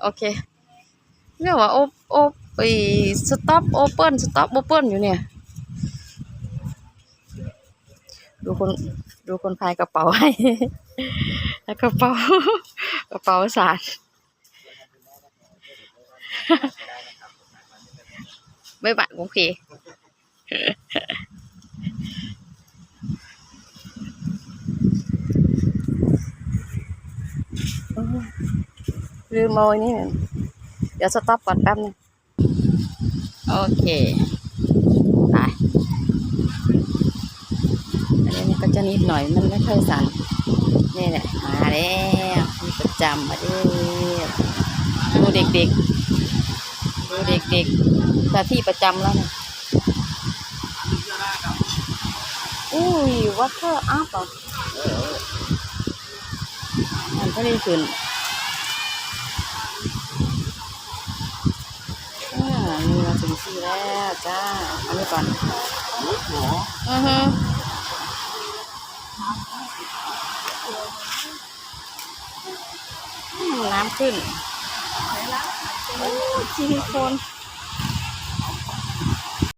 โอเคเนี่ยว่าโอโอไปสต็อปโอเปิลสต็อปโอเปิลอยู่เนี่ย ดูคนดูคนพายกระเป๋าให้แล้วกระเป๋ากระเป๋าสาดไม่บาดโอเค ลืมเอาอันนี้เดี๋ยวสต็อปก่อนแป๊บนึงโอเคไปอันนี้ก็จะนิดหน่อยมันไม่ค่อยสั่นนี่แหละมาแล้วมีประจำมาเด้อดูเด็กๆดูเด็กๆแต่ที่ประจำแล้วนะอุ้ยวัตเตอร์อัพอะมันก็ได้ขึ้น อ่ามีมาถึ งที่แล้วจ้าอันนี้ก่อนอือฮึอืมน้ำขึ้นโอ้ซิลิโคน